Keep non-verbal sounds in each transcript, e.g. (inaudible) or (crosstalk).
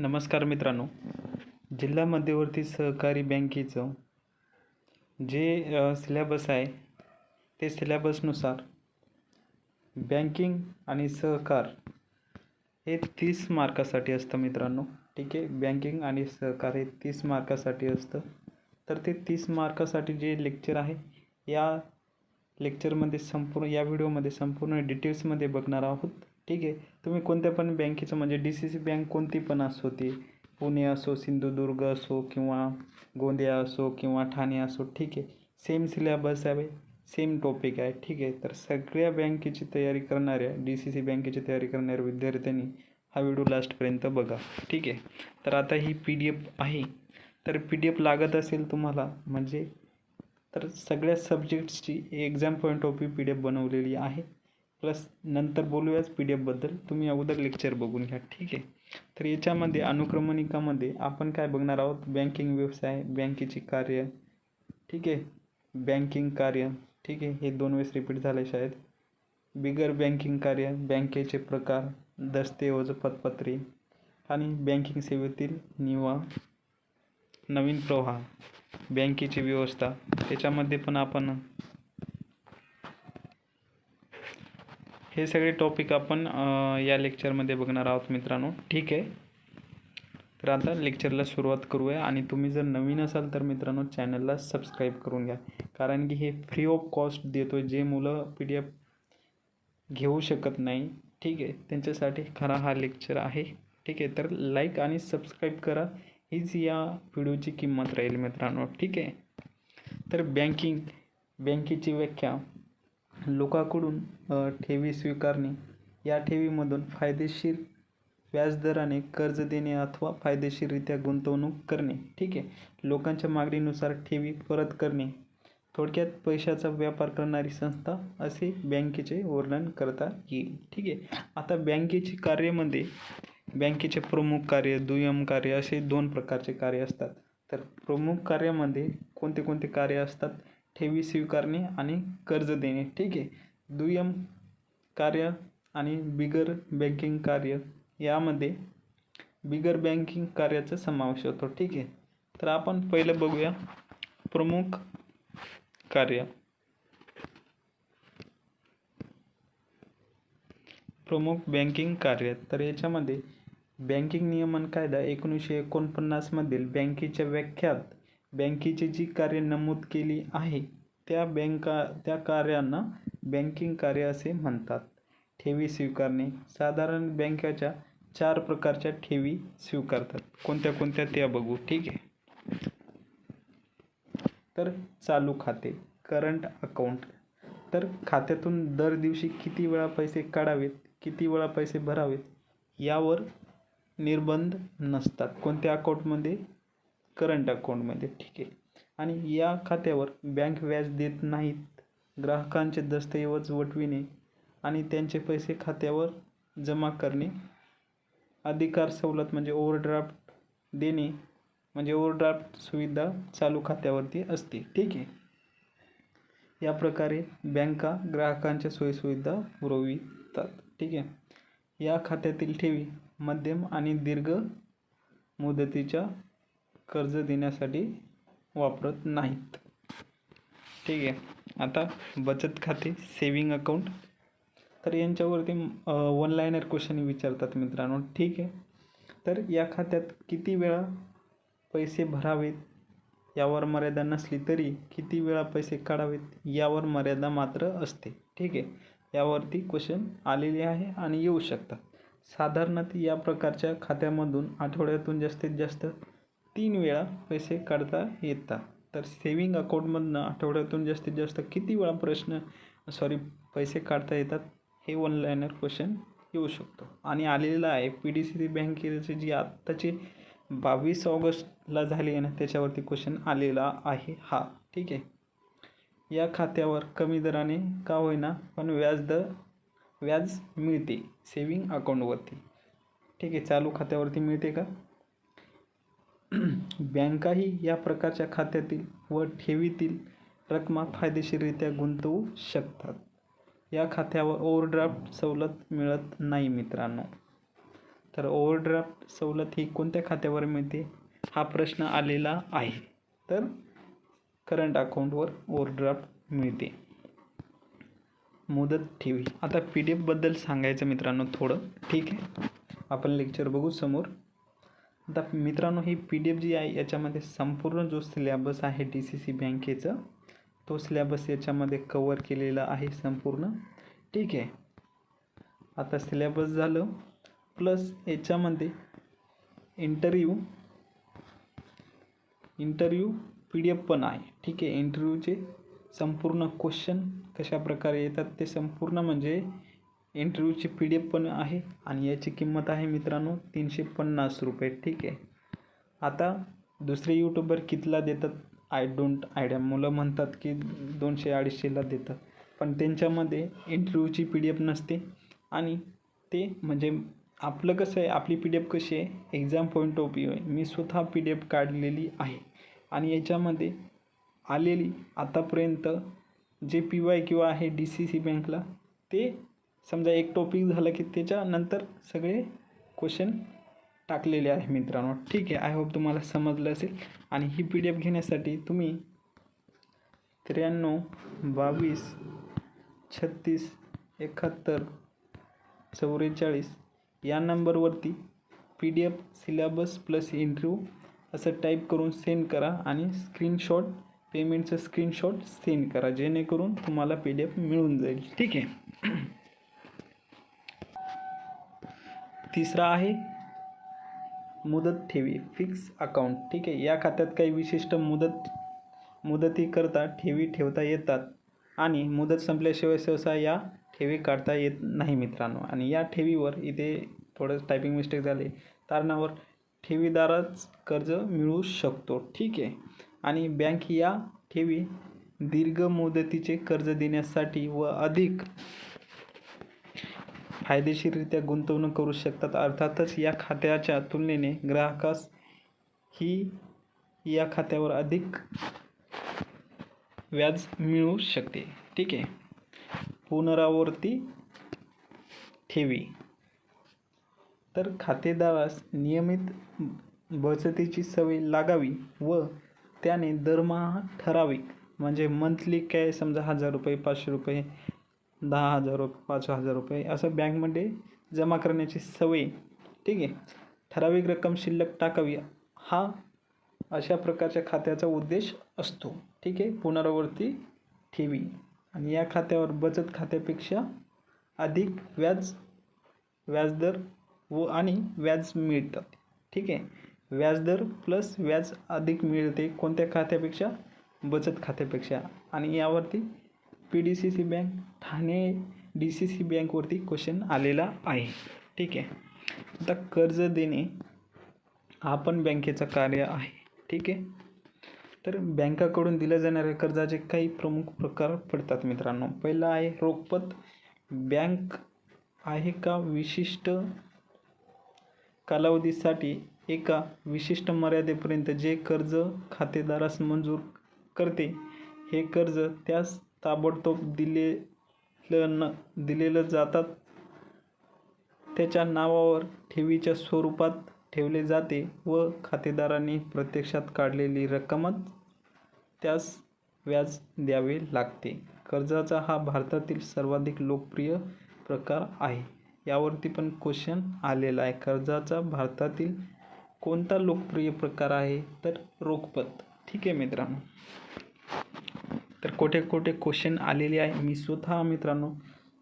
नमस्कार मित्रांनो. जिल्हा मध्यवर्ती सहकारी बँकेचं जे सिलेबस सिलॅबस आहे ते सिलॅबसनुसार बँकिंग आणि सहकार हे तीस मार्कासाठी असतं मित्रांनो. ठीक आहे? बँकिंग आणि सहकार हे तीस मार्कासाठी असतं. तर ते तीस मार्कासाठी जे लेक्चर आहे या लेक्चरमध्ये संपूर्ण या व्हिडिओमध्ये संपूर्ण डिटेल्समध्ये बघणार आहोत. ठीक आहे. तुम्ही कोणत्या पण बँकेचं म्हणजे डी सी सी बँक कोणती पण असो ती पुणे असो सिंधुदुर्ग असो किंवा गोंदिया असो किंवा ठाणे असो ठीक आहे. सेम सिलेबस आहे सेम टॉपिक आहे ठीक आहे. तर सगळ्या बँकेची तयारी करणाऱ्या डी सी सी बँकेची तयारी करणाऱ्या विद्यार्थ्यांनी हा व्हिडिओ लास्टपर्यंत बघा ठीक आहे. तर आता ही पी डी एफ आहे. तर पी डी एफ लागत असेल तुम्हाला म्हणजे तर सगळ्या सब्जेक्ट्सची exam point of view P D F बनवलेली आहे. प्लस नंतर बोलूयाच पी डी एफबद्दल तुम्ही अगोदर लेक्चर बघून घ्या ठीक आहे? तर याच्यामध्ये अनुक्रमणिकामध्ये आपण काय बघणार आहोत? बँकिंग व्यवसाय बँकेची कार्य ठीक आहे? बँकिंग कार्य ठीक आहे? हे दोन वेळेस रिपीट झाले शाळेत. बिगर बँकिंग कार्य बँकेचे प्रकार दस्तऐवज पतपत्रे आणि बँकिंग सेवेतील निवा नवीन प्रवाह बँकेची व्यवस्था. त्याच्यामध्ये पण आपण हे सगळे टॉपिक आपण या लेक्चरमध्ये बघणार आहोत मित्रांनो. ठीक आहे? तर आता लेक्चरला सुरुवात करूया आणि तुम्ही जर नवीन असाल तर मित्रांनो चॅनलला सबस्क्राईब करून घ्या. कारण की हे फ्री ऑफ कॉस्ट देतो आहे जे मुलं पी डी एफ घेऊ शकत नाही. ठीक आहे? त्यांच्यासाठी खरा हा लेक्चर आहे. ठीक आहे? तर लाईक आणि सबस्क्राईब करा. हीच या व्हिडिओची किंमत राहील मित्रांनो. ठीक आहे? तर बँकिंग बँकेची व्याख्या. लोकांकडून ठेवी स्वीकारणे. या ठेवीमधून फायदेशीर व्याजदराने कर्ज देणे अथवा फायदेशीररित्या गुंतवणूक करणे. ठीक आहे? लोकांच्या मागणीनुसार ठेवी परत करणे. थोडक्यात पैशाचा व्यापार करणारी संस्था असे बँकेचे वर्णन करता येईल. ठीक आहे? आता बँकेची कार्यामध्ये बँकेचे प्रमुख कार्य दुय्यम कार्य असे दोन प्रकारचे कार्य असतात. तर प्रमुख कार्यामध्ये कोणते कोणते कार्य असतात? ठेवी स्वीकारणे आणि कर्ज देणे. ठीक आहे. दुय्यम कार्य आणि बिगर बँकिंग कार्य यामध्ये बिगर बँकिंग कार्याचा समावेश होतो. ठीक आहे. तर आपण पहिलं बघूया प्रमुख कार्य. प्रमुख बँकिंग कार्य. तर याच्यामध्ये बँकिंग नियमन कायदा एकोणीसशे एकोणपन्नासमधील बँकेच्या व्याख्यात बँकेची जी कार्य नमूद केली आहे त्या बँका त्या कार्यांना बँकिंग कार्य असे म्हणतात. ठेवी स्वीकारणे. साधारण बँकेच्या चार प्रकारच्या ठेवी स्वीकारतात. कोणत्या कोणत्या त्या बघू. ठीक आहे. तर चालू खाते. Current account. तर खात्यातून दर दिवशी किती वेळा पैसे काढावेत किती वेळा पैसे भरावेत यावर निर्बंध नसतात. कोणत्या अकाउंटमध्ये? करंट अकाउंटमध्ये ठीक आहे. आणि या खात्यावर बँक व्याज देत नाहीत. ग्राहकांचे दस्तऐवज वटविणे आणि त्यांचे पैसे खात्यावर जमा करणे. अधिकार सवलत म्हणजे ओव्हरड्राफ्ट देणे म्हणजे ओव्हरड्राफ्ट सुविधा चालू खात्यावरती असते ठीक आहे. या प्रकारे बँका ग्राहकांच्या सोयीसुविधा पुरवितात ठीक आहे. या खात्यातील ठेवी मध्यम आणि दीर्घ मुदतीच्या कर्ज देण्यासाठी वापरत नाहीत. ठीक आहे. आता बचत खाते सेविंग अकाउंट तर यांच्यावरती वन लायनर क्वेश्चन विचारतात मित्रांनो. ठीक आहे. तर या खात्यात किती वेळा पैसे भरावेत? यावर मर्यादा नसली तरी किती वेळा पैसे काढावेत? यावर मर्यादा मात्र असते. ठीक आहे. यावरती क्वेश्चन आलेले आहे आणि येऊ शकतात. साधारणतः या प्रकारच्या खात्यामधून आठवड्यातून जास्तीत जास्त तीन वेळा पैसे काढता येतात तर सेविंग अकाउंटमधनं आठवड्यातून जास्तीत जास्त किती वेळा प्रश्न सॉरी पैसे काढता येतात? हे वन लाईनर क्वेश्चन येऊ शकतो. आणि आलेलं आहे पी डी सी बँकेचे जी आत्ताची बावीस ऑगस्टला झाली आहे ना त्याच्यावरती क्वेश्चन आलेला आहे हा. ठीक आहे? या खात्यावर कमी दराने का होईना पण व्याज दर व्याज मिळते सेविंग अकाउंटवरती ठीक आहे चालू खात्यावरती मिळते का? (clears throat) बँकाही या प्रकारच्या खात्यातील व ठेवीतील रकमा फायदेशीररित्या गुंतवू शकतात. या खात्यावर ओव्हरड्राफ्ट सवलत मिळत नाही मित्रांनो. तर ओव्हरड्राफ्ट सवलत ही कोणत्या खात्यावर मिळते? हा प्रश्न आलेला आहे. तर करंट अकाउंटवर ओव्हरड्राफ्ट मिळते. मुदत ठेवी. आता पी डी एफबद्दल सांगायचं मित्रांनो थोडं. ठीक आहे? आपण लेक्चर बघू समोर. आता मित्रांनो ही पी डी एफ जी आहे याच्यामध्ये संपूर्ण जो सिलॅबस आहे डी सी सी बँकेचं तो सिलॅबस याच्यामध्ये कवर केलेला आहे संपूर्ण. ठीक आहे. आता सिलॅबस झालं प्लस याच्यामध्ये interview interview P D F पण आहे. ठीक आहे इंटरव्ह्यूचे संपूर्ण क्वेश्चन कशा प्रकारे येतात ते संपूर्ण म्हणजे इंटरव्ह्यूची पी डी एफ पण आहे आणि याची किंमत आहे मित्रांनो तीनशे पन्नास रुपये. ठीक आहे. आता दुसरे यूट्यूबर कितीला देतात? आय डोंट आयडिया मुलं म्हणतात की दोनशे अडीचशेला देतात. पण त्यांच्यामध्ये इंटरव्ह्यूची पी डी एफ नसते आणि ते म्हणजे आपलं कसं आहे आपली पी डी एफ कशी आहे एक्झाम पॉईंट ऑफ व्ह्यू आहे. मी स्वतः पी डी एफ काढलेली आहे आणि याच्यामध्ये आलेली आतापर्यंत जे पी वाय क्यू आहे डी सी सी बँकला ते समजा एक टॉपिक झालं की त्याच्यानंतर सगळे क्वेश्चन टाकलेले आहे मित्रांनो. ठीक आहे आय होप तुम्हाला समजलं असेल. आणि ही पी डी एफ घेण्यासाठी तुम्ही त्र्याण्णव बावीस छत्तीस एकाहत्तर चव्वेचाळीस या नंबरवरती P D F syllabus plus interview असं टाईप करून सेंड करा आणि स्क्रीनशॉट पेमेंटचं स्क्रीनशॉट सेंड करा. जेणेकरून तुम्हाला पी डी एफ मिळून जाईल. ठीक आहे. तिसरा आहे मुदत ठेवी फिक्स अकाउंट. ठीक आहे या खात्यात काही विशिष्ट मुदत मुदतीकरता ठेवी ठेवता येतात आणि मुदत संपल्याशिवाय सहसा या ठेवी काढता येत नाही मित्रांनो. आणि या ठेवीवर इथे थोडं टायपिंग मिस्टेक झाले तारणावर ठेवीदारच कर्ज मिळू शकतो. ठीक आहे. आणि बँक या ठेवी दीर्घ मुदतीचे कर्ज देण्यासाठी व अधिक फायदेशीररित्या गुंतवणूक करू शकतात. अर्थातच या खात्याच्या तुलनेने ग्राहकास ही या खात्यावर अधिक व्याज मिळू शकते. ठीक आहे? पुनरावर्ती ठेवी. तर खातेदारास नियमित बचतीची सवय लागावी व त्याने दरमहा ठराविक म्हणजे मंथली काय समजा हजार रुपये पाचशे रुपये दहा हजार रुपये पाच हजार रुपये असं बँकमध्ये जमा करण्याची सवय. ठीक आहे? ठराविक रक्कम शिल्लक टाकावी. हा अशा प्रकारच्या खात्याचा उद्देश असतो. ठीक आहे? पुनरावृत्ती ठेवी. आणि या खात्यावर बचत खात्यापेक्षा अधिक व्याज व्याजदर व आणि व्याज मिळतात ठीक आहे? व्याजदर प्लस व्याज अधिक मिळते कोणत्या खात्यापेक्षा? बचत खात्यापेक्षा. आणि यावरती P D C C bank Thane D C C बँकवरती question आलेला आहे. ठीक आहे? आता कर्ज देणे हा पण बँकेचं कार्य आहे. ठीक आहे? तर बँकाकडून दिल्या जाणाऱ्या कर्जाचे काही प्रमुख प्रकार पडतात मित्रांनो. पहिला आहे रोखपत. बँक आहे का विशिष्ट कालावधीसाठी एका विशिष्ट मर्यादेपर्यंत जे कर्ज खातेदारास मंजूर करते हे कर्ज त्यास ताबडतोब दिलेलं न दिलेलं जातात. त्याच्या नावावर ठेवीच्या स्वरूपात ठेवले जाते व खातेदारांनी प्रत्यक्षात काढलेली रक्कमच त्यास व्याज द्यावे लागते. कर्जाचा हा भारतातील सर्वाधिक लोकप्रिय प्रकार आहे. यावरती पण क्वेश्चन आलेला आहे. कर्जाचा भारतातील कोणता लोकप्रिय प्रकार आहे? तर रोखपत. ठीक आहे मित्रांनो. तर कोठे कोठे क्वेश्चन आलेले आहे मी स्वतः मित्रांनो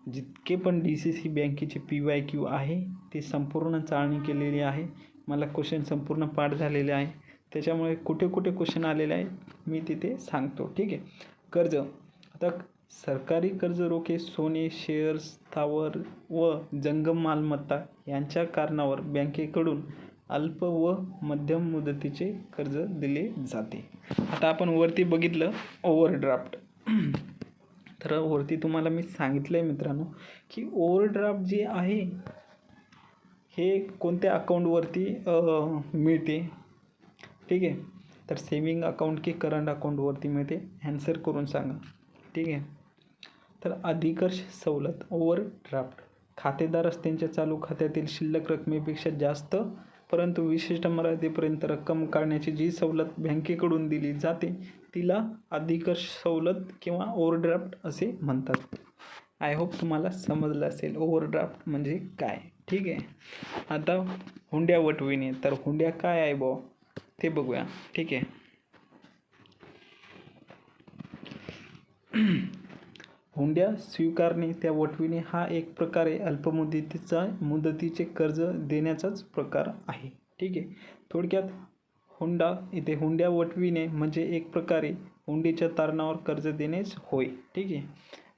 जितके पण डी सी सी बँकेचे पी वाय क्यू आहे ते संपूर्ण चाळणी केलेली आहे. मला क्वेश्चन संपूर्ण पाठ झालेले आहे. त्याच्यामुळे कुठे कुठे क्वेश्चन आलेले आहे मी तिथे सांगतो. ठीक आहे? कर्ज. आता सरकारी कर्ज रोखे सोने शेअर्स स्थावर व जंगम मालमत्ता यांच्या कारणावर बँकेकडून अल्प व मध्यम मुदतीचे कर्ज दिले जाते. आता आपण वरती बघितलं ओव्हरड्राफ्ट (clears throat) तर वरती तुम्हाला मी सांगितलं आहे मित्रांनो की ओव्हरड्राफ्ट जे आहे हे कोणत्या अकाऊंटवरती मिळते? ठीक आहे? तर सेविंग अकाउंट की करंट अकाउंटवरती मिळते. ॲन्सर करून सांगा. ठीक आहे? तर अधिकर्ष सवलत ओव्हरड्राफ्ट खातेदार त्यांच्या चालू खात्यातील शिल्लक रकमेपेक्षा जास्त परंतु विशिष्ट मर्यादेपर्यंत रक्कम काढण्याची जी सवलत बँकेकडून दिली जाते तिला अधिक सवलत किंवा ओव्हरड्राफ्ट असे म्हणतात. आय होप तुम्हाला समजलं असेल ओव्हरड्राफ्ट म्हणजे काय. ठीक आहे. आता हुंड्या वटविणे. तर हुंड्या काय आहे बुवा ते बघूया. ठीक आहे. हुंड्या स्वीकारणे त्या वटविणे हा एक प्रकारे अल्पमुदतीचा मुदतीचे कर्ज देण्याचाच प्रकार आहे. ठीक आहे? थोडक्यात हुंडा इथे हुंड्या वटविणे म्हणजे एक प्रकारे हुंडीच्या तारणावर कर्ज देणेच होय. ठीक आहे?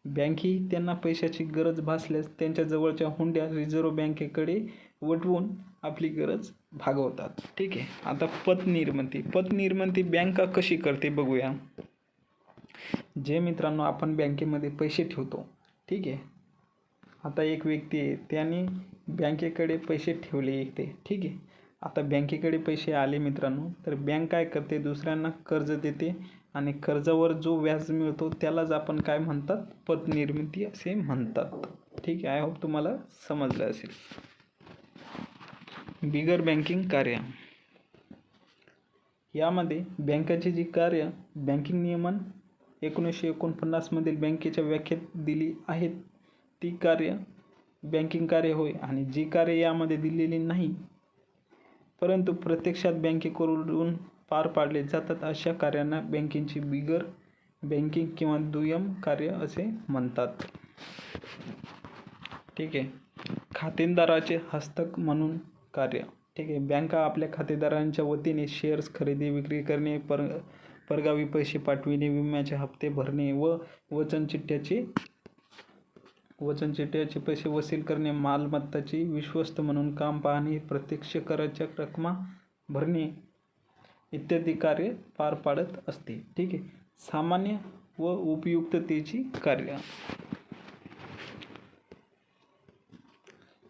बँकही त्यांना पैशाची गरज भासल्यास त्यांच्या जवळच्या हुंड्या रिझर्व्ह बँकेकडे वटवून आपली गरज भागवतात. ठीक आहे? आता पत निर्मिती पत निर्मिती बँका कशी करते बघूया. जे मित्रांनो आपण बँकेमध्ये पैसे ठेवतो ठीक आहे? आता एक व्यक्ती आहे त्याने बँकेकडे पैसे ठेवले एक ते ठीक आहे? आता बँकेकडे पैसे आले मित्रांनो तर बँक काय करते? दुसऱ्यांना कर्ज देते आणि कर्जावर जो व्याज मिळतो त्यालाच आपण काय म्हणतात? पतनिर्मिती असे म्हणतात. ठीक आहे? आय होप तुम्हाला समजलं असेल. बिगर बँकिंग कार्य. यामध्ये बँकाचे जी कार्य बँकिंग नियमन एकोणीसशे एकोणपन्नासमधील बँकेच्या व्याख्येत दिली आहेत. ती कार्य बँकिंग कार्य होय आणि जी कार्य यामध्ये दिलेली नाही परंतु प्रत्यक्षात बँकेकडून पार पाडले जातात अशा कार्यांना बँकेची बिगर बँकिंग किंवा दुय्यम कार्य असे म्हणतात. ठीक आहे. खातेदाराचे हस्तक म्हणून कार्य. ठीक आहे. बँका आपल्या खातेदारांच्या वतीने शेअर्स खरेदी विक्री करणे पर परगावी पैसे पाठविणे विम्याचे हप्ते भरणे व वचन वचनचिठ्ठ्याचे वचनचिठ्ठ्याचे पैसे वसूल करणे मालमत्ताची विश्वस्त म्हणून काम पाहणे प्रत्यक्ष कराच्या रकमा भरणे इत्यादी कार्य पार पाडत असते. ठीक आहे. सामान्य व उपयुक्ततेची कार्य.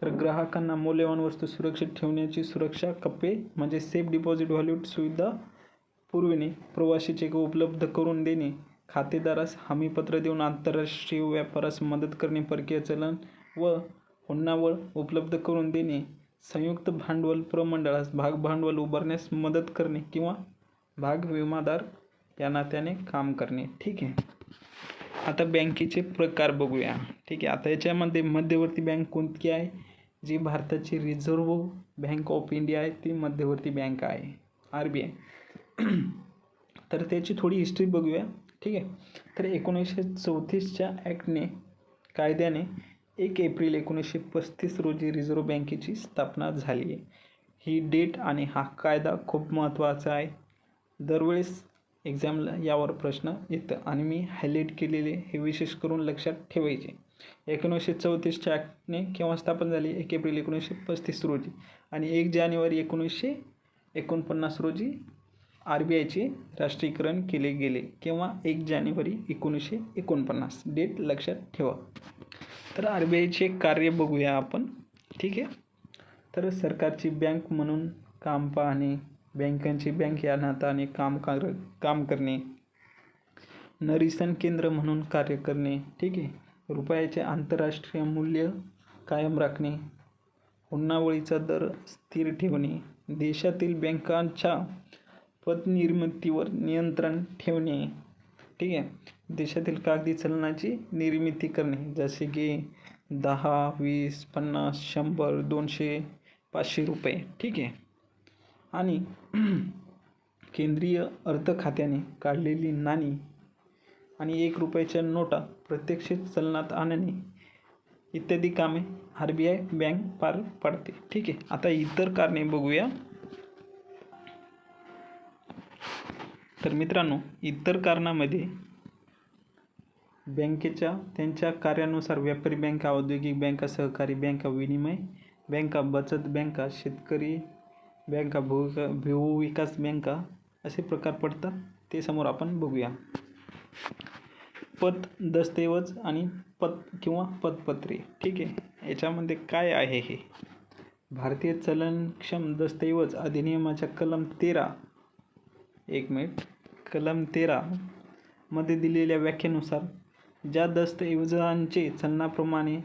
तर ग्राहकांना मौल्यवान वस्तू सुरक्षित ठेवण्याची सुरक्षा कप्पे म्हणजे सेफ डिपॉझिट व्हॅल्यूट सुविधा पुरविणे प्रवासी चेक उपलब्ध करून देणे खातेदारास हमीपत्र देऊन आंतरराष्ट्रीय व्यापारास मदत करणे परकीय चलन व हुंडावळ उपलब्ध करून देणे संयुक्त भांडवल प्रमंडळास भाग भांडवल उभारण्यास मदत करणे किंवा भाग विमादार या नात्याने काम करणे. ठीक आहे. आता बँकेचे प्रकार बघूया. ठीक आहे. आता याच्यामध्ये मध्यवर्ती बँक कोणती आहे? जी भारताची रिझर्व्ह बँक ऑफ इंडिया आहे ती मध्यवर्ती बँक आहे. R B I. (clears throat) तर त्याची थोडी हिस्ट्री बघूया. ठीक आहे? तर एकोणीसशे चौतीसच्या ॲक्टने कायद्याने एक एप्रिल एकोणीसशे पस्तीस रोजी रिझर्व्ह बँकेची स्थापना झाली आहे. ही डेट आणि हा कायदा खूप महत्त्वाचा आहे. दरवेळेस एक्झामला यावर प्रश्न येतं आणि मी हायलाईट केलेले हे विशेष करून लक्षात ठेवायचे. एकोणीसशे चौतीसच्या ॲक्टने केव्हा स्थापन झाली? एक एप्रिल एकोणीसशे पस्तीस रोजी. आणि एक जानेवारी एकोणीसशे एकोणपन्नास रोजी आर बी आयचे राष्ट्रीयकरण केले गेले किंवा एक जानेवारी एकोणीसशे एकोणपन्नास. डेट लक्षात ठेवा. तर आर बी आयचे कार्य बघूया आपण. ठीक आहे? तर सरकारची बँक म्हणून काम पाहणे बँकांची बँक या नाताने काम कर काम करणे नरिसन केंद्र म्हणून कार्य करणे ठीक आहे? रुपयाचे आंतरराष्ट्रीय मूल्य कायम राखणे हुन्नावळीचा दर स्थिर ठेवणे देशातील बँकांच्या पतनिर्मितीवर नियंत्रण ठेवणे. ठीक आहे? देशातील कागदी चलनाची निर्मिती करणे. जसे की दहा वीस पन्नास शंभर दोनशे पाचशे रुपये. ठीक आहे? आणि (clears throat) केंद्रीय अर्थ खात्याने काढलेली नाणी आणि एक रुपयाच्या नोटा प्रत्यक्ष चलनात आणणे. इत्यादी कामे आर बी आय बँक पार पाडते. ठीक आहे? आता इतर कारणे बघूया. तर मित्रांनो इतर कारणामध्ये बँकेच्या त्यांच्या कार्यानुसार व्यापारी बँका औद्योगिक बँका सहकारी बँका विनिमय बँका बचत बँका शेतकरी बँका भू भूविकास बँका असे प्रकार पडतात ते समोर आपण बघूया. पत दस्तऐवज आणि पत किंवा पतपत्रे ठीक आहे? याच्यामध्ये काय आहे हे? भारतीय चलनक्षम दस्तऐवज अधिनियमाच्या कलम तेरा एक मिनिट. कलम तेरा मध्ये दिलेल्या व्याख्येनुसार ज्या दस्तऐवजांचे चलनाप्रमाणे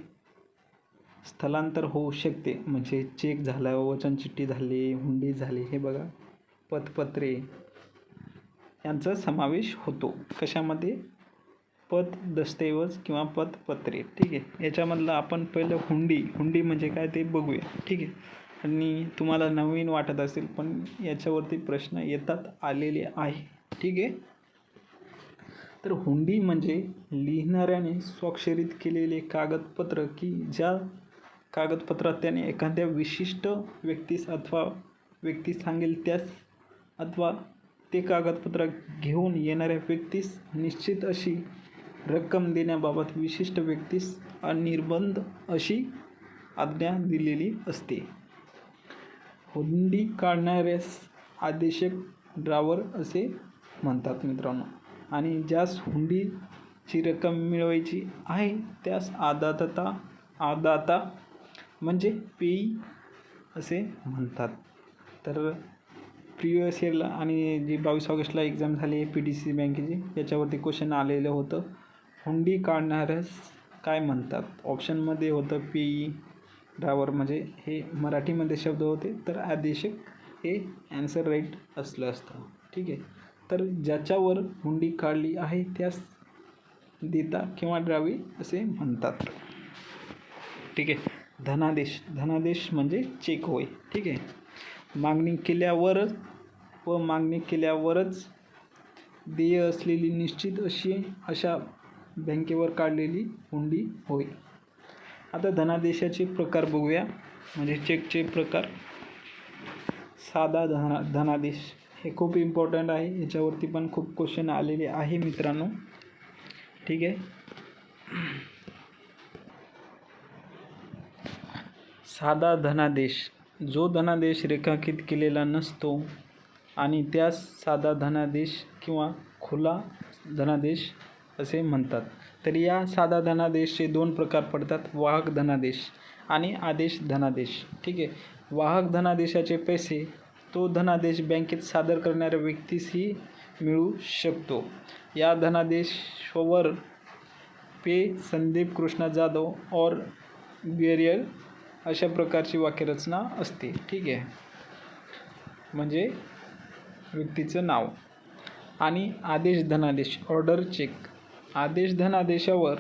स्थलांतर होऊ शकते म्हणजे चेक झाला वचन चिठ्ठी झाली हुंडी झाली हे बघा. पतपत्रे यांचा समावेश होतो. कशामध्ये? पत दस्तऐवज किंवा पतपत्रे. ठीक आहे. याच्यामधलं आपण पहिलं हुंडी. हुंडी म्हणजे काय ते बघूया. ठीक आहे. आणि तुम्हाला नवीन वाटत असेल पण याच्यावरती प्रश्न येतात आलेले आहे. ठीक आहे? तर हुंडी म्हणजे लिहिणाऱ्याने स्वाक्षरित केलेले कागदपत्र की ज्या कागदपत्रात त्याने एखाद्या विशिष्ट व्यक्तीस अथवा व्यक्ती सांगेल त्यास अथवा ते कागदपत्र घेऊन येणाऱ्या व्यक्तीस निश्चित अशी रक्कम देण्याबाबत विशिष्ट व्यक्तीस अनिर्बंध अशी आज्ञा दिलेली असते. हुंडी काढणाऱ्यास आदेशक ड्रावर असे म्हणतात मित्रांनो. आणि ज्यास हुंडीची रक्कम मिळवायची आहे त्यास आदाता आदाता म्हणजे पेई असे म्हणतात. तर प्रिवियस इयरला आणि जी बावीस ऑगस्टला एक्झाम झाली आहे पी डी सी बँकेची याच्यावरती क्वेश्चन आलेलं होतं. हुंडी काढणाऱ्यास काय म्हणतात? ऑप्शनमध्ये होतं पेई. ड्रावर म्हणजे हे मराठीमध्ये शब्द होते तर आदेशक हे ॲन्सर राईट असलं असतं. ठीक आहे? तर ज्याच्यावर हुंडी काढली आहे त्यास देता किंवा ड्रावी असे म्हणतात. ठीक आहे? धनादेश. धनादेश म्हणजे चेक होय. ठीक आहे? मागणी केल्यावरच व मागणी केल्यावरच देय असलेली निश्चित अशी अशा बँकेवर काढलेली हुंडी होय. आता धनादेशाचे प्रकार बघूया. म्हणजे चेकचे प्रकार. साधा धना धनादेश हे खूप इम्पॉर्टंट आहे. याच्यावरती पण खूप क्वेश्चन आलेले आहे मित्रांनो. ठीक आहे. साधा धनादेश. जो धनादेश रेखांकित केलेला नसतो आणि त्यास साधा धनादेश किंवा खुला धनादेश असे म्हणतात. तर या साधा धनादेशचे दोन प्रकार पडतात. वाहक धनादेश आणि आदेश धनादेश. ठीक आहे? वाहक धनादेशाचे पैसे तो धनादेश बँकेत सादर करणाऱ्या व्यक्तीसही मिळू शकतो. या धनादेशवर पे संदीप कृष्णा जाधव और बेरियर अशा प्रकारची वाक्यरचना असते. ठीक आहे? म्हणजे व्यक्तीचं नाव आणि आदेश धनादेश ऑर्डर चेक आदेश धनादेशावर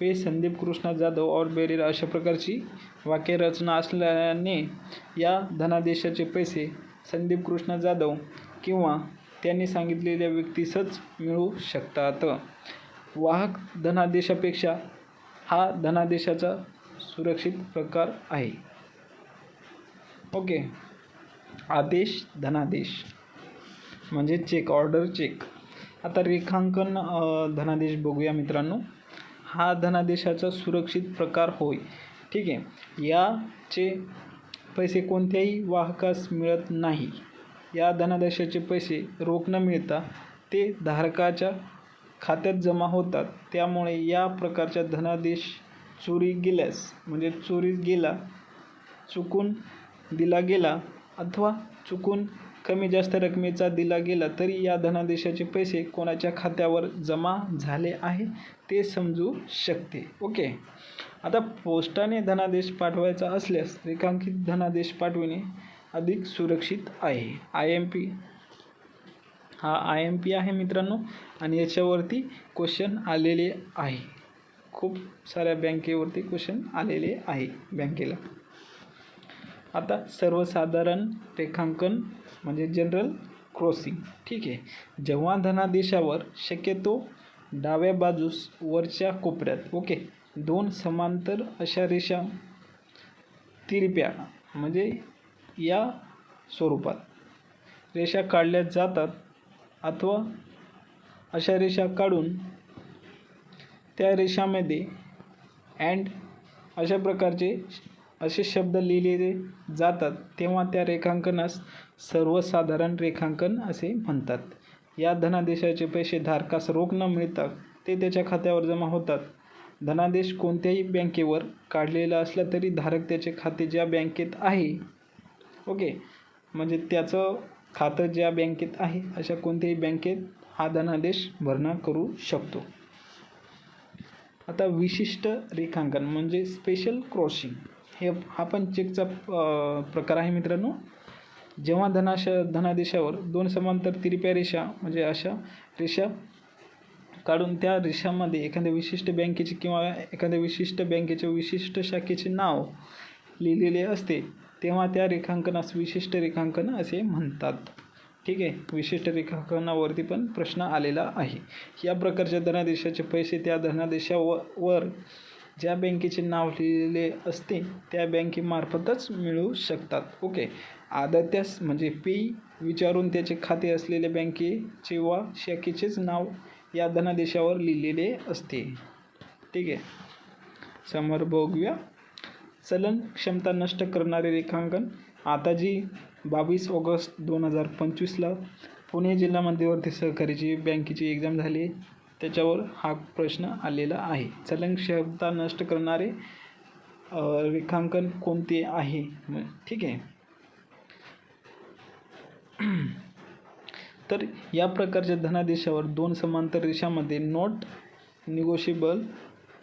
पे. संदीप कृष्णा जाधव और बेरीर अशा प्रकारची वाक्यरचना असल्याने या धनादेशाचे पैसे संदीप कृष्ण जाधव किंवा त्यांनी सांगितलेल्या व्यक्तीसच मिळू शकतात. वाहक धनादेशापेक्षा हा धनादेशाचा सुरक्षित प्रकार आहे. ओके. आदेश धनादेश. म्हणजे चेक ऑर्डर चेक आता रेखांकन धनादेश बघूया मित्रांनो. हा धनादेशाचा सुरक्षित प्रकार होय. ठीक आहे. याचे पैसे कोणत्याही वाहकास मिळत नाही. या धनादेशाचे पैसे रोख न मिळता ते धारकाच्या खात्यात जमा होतात. त्यामुळे या प्रकारच्या धनादेश चोरी गेल्यास म्हणजे चोरीस गेला चुकून दिला गेला अथवा चुकून कमी जास्त रकमेचा दिला गेला तरी या धनादेशाचे पैसे कोणाच्या खात्यावर जमा झाले आहे ते समजू शकते. ओके. आता पोस्टाने धनादेश पाठवायचा असल्यास रेखांकित धनादेश पाठविणे अधिक सुरक्षित आहे. आय एम पी हा आय एम पी आहे मित्रांनो आणि याच्यावरती क्वेश्चन आलेले आहे. खूप साऱ्या बँकेवरती क्वेश्चन आलेले आहे बँकेला. आता सर्वसाधारण रेखांकन म्हणजे जनरल क्रॉसिंग ठीक आहे. जेव्हा धनादेशावर शक्यतो डाव्या बाजूस वरच्या कोपऱ्यात ओके दोन समांतर अशा रेषा तिरप्या म्हणजे या स्वरूपात रेषा काढल्या जातात अथवा अशा रेषा काढून त्या रेषामध्ये अँड अशा प्रकारचे असे शब्द लिहिले जातात. तेव्हा त्या रेखांकनास सर्वसाधारण रेखांकन असे म्हणतात. या धनादेशाचे पैसे धारकास रोख न मिळता ते त्याच्या खात्यावर जमा होतात. धनादेश कोणत्याही बँकेवर काढलेला असला तरी धारक त्याचे खाते ज्या बँकेत आहे ओके म्हणजे त्याचं खातं ज्या बँकेत आहे अशा कोणत्याही बँकेत हा धनादेश भरणा करू शकतो. आता विशिष्ट रेखांकन म्हणजे स्पेशल क्रॉसिंग हे हा पण चेकचा प्रकार आहे मित्रांनो. जेव्हा धनाश धनादेशावर दोन समांतर तिरप्या रेषा म्हणजे अशा रेषा काढून त्या रेषामध्ये एखाद्या विशिष्ट बँकेचे किंवा एखाद्या विशिष्ट बँकेच्या विशिष्ट शाखेचे नाव लिहिलेले असते तेव्हा त्या रेखांकनास विशिष्ट रेखांकन असे म्हणतात. ठीक आहे? विशिष्ट रेखांकनावरती पण प्रश्न आलेला आहे. या प्रकारच्या धनादेशाचे पैसे त्या धनादेशावर वर ज्या बँकेचे नाव लिहिलेले असते त्या बँकेमार्फतच मिळू शकतात. ओके? आदत्यास म्हणजे पी विचारून त्याचे खाते असलेल्या बँकेचे वा शाखेचेच नाव या धनादेशावर लिहिलेले असते. ठीक आहे. समोर बघूया. चलन क्षमता नष्ट करणारे रेखांकन. आता जी बावीस ऑगस्ट दोन हजार पंचवीसला पुणे जिल्हा मध्यवर्ती सहकारीची बँकेची एक्झाम झाली. त्याच्यावर हा प्रश्न आलेला आहे. चलन क्षमता नष्ट करणारे रेखांकन कोणते आहे? ठीक आहे. (clears throat) तर या प्रकारच्या धनादेशावर दोन समांतर रेषामध्ये नोट निगोशिबल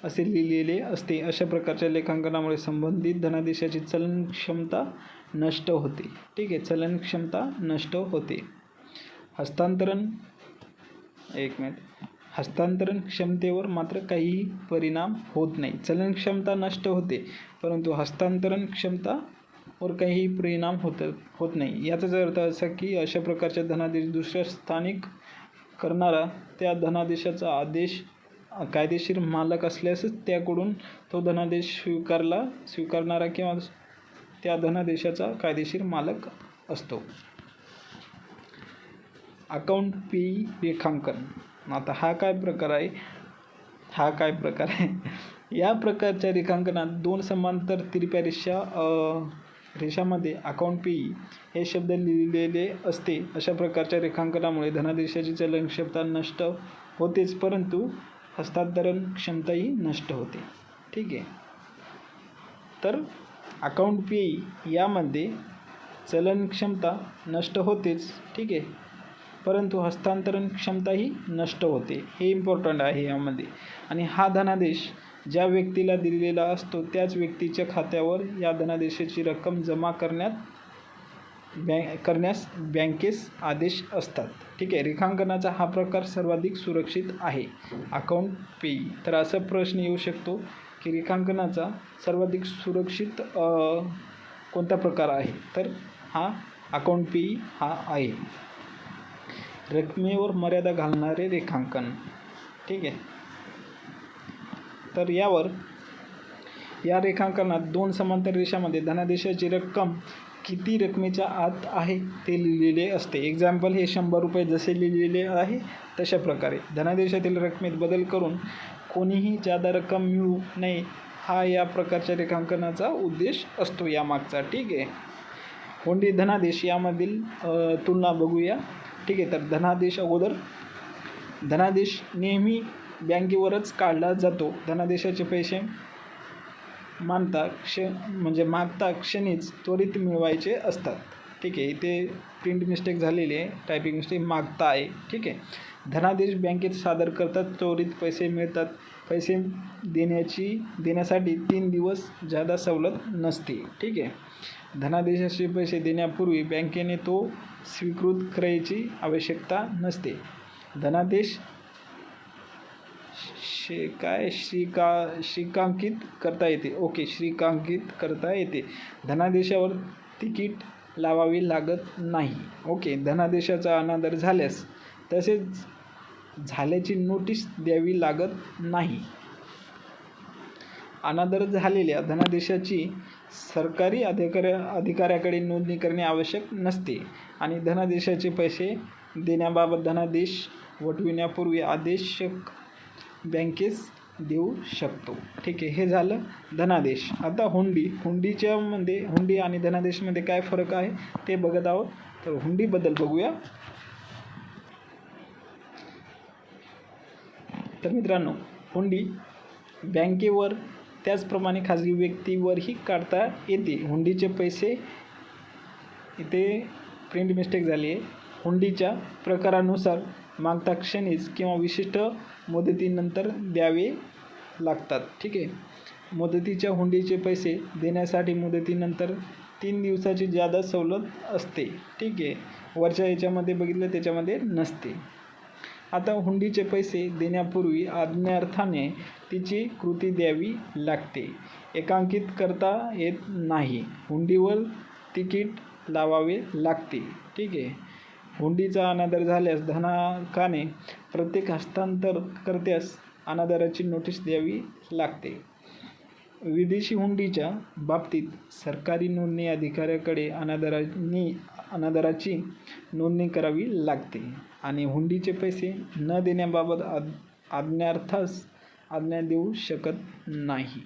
असे लिहिलेले असते. अशा प्रकारच्या लेखांकनामुळे संबंधित धनादेशाची चलन क्षमता नष्ट होते. ठीक आहे चलन क्षमता नष्ट होते. हस्तांतरण एक मिनिट हस्तांतरण क्षमतेवर मात्र काहीही परिणाम होत नाही. चलन क्षमता नष्ट होते परंतु हस्तांतरण क्षमता वर काहीही परिणाम होत होत नाही. याचाच अर्थ असा की अशा प्रकारच्या धनादेश दुसऱ्या स्थानिक करणारा त्या धनादेशाचा आदेश कायदेशीर मालक असल्यासच त्याकडून तो धनादेश स्वीकारला स्वीकारणारा किंवा त्या धनादेशाचा कायदेशीर मालक असतो. अकाउंट पी रेखांकन. आता हा काय प्रकार आहे? हा काय प्रकार आहे? या प्रकारच्या रेखांकनात दोन समांतर तिरप्या रेषा रेषामध्ये अकाउंट पेई हे शब्द लिहिलेले असते. अशा प्रकारच्या रेखांकनामुळे धनादेशाची चलन क्षमता नष्ट होतेच परंतु हस्तांतरण क्षमताही नष्ट होते. ठीक आहे. तर अकाउंट पेई यामध्ये चलन क्षमता नष्ट होतेच ठीक आहे. परंतु हस्तांतरण क्षमताही नष्ट होते. हे इम्पॉर्टंट आहे यामध्ये. आणि हा धनादेश ज्या व्यक्तीला दिलेला असतो त्याच व्यक्तीच्या खात्यावर या धनादेशाची रक्कम जमा करण्यात बँक करण्यास बँकेस आदेश असतात. ठीक आहे रेखांकनाचा हा प्रकार सर्वाधिक सुरक्षित आहे. Account pay. तर असा प्रश्न येऊ शकतो की रेखांकनाचा सर्वाधिक सुरक्षित कोणता प्रकार आहे? तर हा अकाउंट पे हा आहे. रकमेवर मर्यादा घालणारे रेखांकन. ठीक आहे. तर यावर या रेखांकनात दोन समांतर रेषामध्ये धनादेशाची रक्कम किती रकमेच्या आत आहे ते लिहिलेले असते. एक्झाम्पल हे शंभर रुपये जसे लिहिलेले आहे तशा प्रकारे. धनादेशातील रकमेत बदल करून कोणीही जादा रक्कम मिळू नये हा या प्रकारच्या रेखांकनाचा उद्देश असतो यामागचा. ठीक आहे. होंडी धनादेश यामधील तुलना बघूया. ठीक आहे तर धनादेश अगोदर. धनादेश नेहमी बँकेवरच काढला जातो. धनादेशाचे पैसे मानता क्ष म्हणजे मागता क्षणीच त्वरित मिळवायचे असतात. ठीक आहे इथे प्रिंट मिस्टेक झालेली आहे. टायपिंग मिस्टेक मागता आहे. ठीक आहे. धनादेश बँकेत सादर करतात त्वरित पैसे मिळतात. पैसे देण्याची देण्यासाठी तीन दिवस जादा सवलत नसते. ठीक आहे. धनादेशाचे पैसे देण्यापूर्वी बँकेने तो स्वीकृत करायची आवश्यकता नसते. धनादेश शे काय श्रीका श्रीकांकित करता येते. ओके श्रीकांकित करता येते. धनादेशावर तिकीट लावावी लागत नाही. ओके धनादेशाचा अनादर झाल्यास तसेच झाल्याची नोटीस द्यावी लागत नाही. अनादर झालेल्या धनादेशाची सरकारी अधिकाऱ्या अधिकाऱ्याकडे नोंदणी करणे आवश्यक नसते आणि धनादेशाचे पैसे देण्याबाबत धनादेश वटविण्यापूर्वी आदेशक बँकेस देऊ शकतो. ठीक आहे हे झालं धनादेश. आता हुंडी हुंडीच्यामध्ये हुंडी आणि धनादेशमध्ये काय फरक आहे ते बघत आहोत. तर हुंडीबद्दल बघूया. तर मित्रांनो हुंडी बँकेवर त्याचप्रमाणे खाजगी व्यक्तीवरही काढता येते. हुंडीचे पैसे इथे प्रिंट मिस्टेक झाली आहे. हुंडीच्या प्रकारानुसार मागता क्षणीच किंवा विशिष्ट मुदतीनंतर द्यावे लागतात. ठीक आहे? मुदतीच्या हुंडीचे पैसे देण्यासाठी मुदतीनंतर तीन दिवसाची जादा सवलत असते. ठीक आहे? वरच्या याच्यामध्ये बघितलं त्याच्यामध्ये नसते. आता हुंडीचे पैसे देण्यापूर्वी आज्ञार्थाने तिची कृती द्यावी लागते. एकांकित करता येत नाही. हुंडीवर तिकीट लावावे लागते. ठीक आहे? हुंडीचा अनादर झाल्यास धनाकाने प्रत्येक हस्तांतर करत्यास अनादराची नोटीस द्यावी लागते. विदेशी हुंडीच्या बाबतीत सरकारी नोंदणी अधिकाऱ्याकडे अनादरानी अनादराची नोंदणी करावी लागते आणि हुंडीचे पैसे न देण्याबाबत आद आज्ञार्थास आज्ञा देऊ शकत नाही.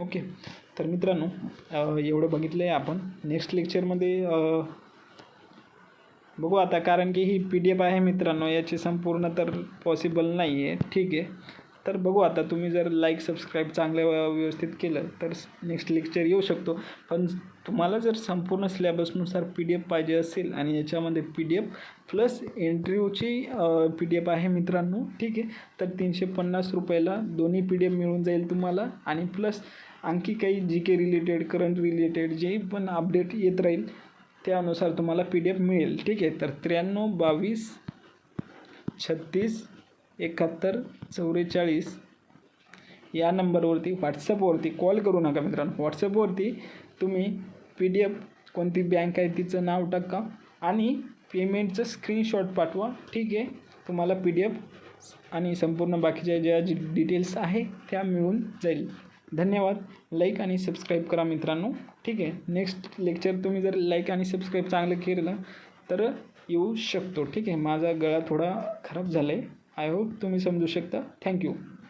ओके. तर मित्रांनो एवढं बघितलं आहे आपण नेक्स्ट लेक्चरमध्ये बघू आता कारण की ही पी डी एफ आहे मित्रांनो याची संपूर्ण तर पॉसिबल नाही आहे ठीक आहे. तर बघू आता तुम्ही जर लाईक सबस्क्राईब चांगलं व्यवस्थित केलं तर नेक्स्ट लेक्चर येऊ शकतो. पण तुम्हाला जर संपूर्ण सिलेबसनुसार पी डी एफ पाहिजे असेल आणि याच्यामध्ये पी डी एफ प्लस इंटरव्ह्यूची पी डी एफ आहे मित्रांनो ठीक आहे. तर तीनशे पन्नास रुपयाला दोन्ही पी डी एफ मिळून जाईल तुम्हाला आणि प्लस आणखी काही G K related current related जे पण अपडेट येत राहील त्यानुसार तुम्हाला पी डी एफ मिळेल. ठीक आहे? तर त्र्याण्णव बावीस छत्तीस एकाहत्तर चौवेचाळीस या नंबरवरती व्हॉट्सअपवरती कॉल करू नका मित्रांनो. व्हॉट्सअपवरती तुम्ही पी डी एफ कोणती बँक आहे तिचं नाव टाका आणि पेमेंटचं स्क्रीनशॉट पाठवा. ठीक आहे? तुम्हाला पी डी एफ आणि संपूर्ण बाकीच्या ज्या जी डिटेल्स आहे त्या मिळून जाईल. धन्यवाद. लाईक आणि सबस्क्राईब करा मित्रांनो. ठीक आहे. नेक्स्ट लेक्चर तुम्ही जर लाईक आणि सबस्क्राईब चांगलं केलं तर येऊ शकतो. ठीक आहे. माझा गळा थोडा खराब झाला आहे आय होप तुम्ही समजू शकता. थँक्यू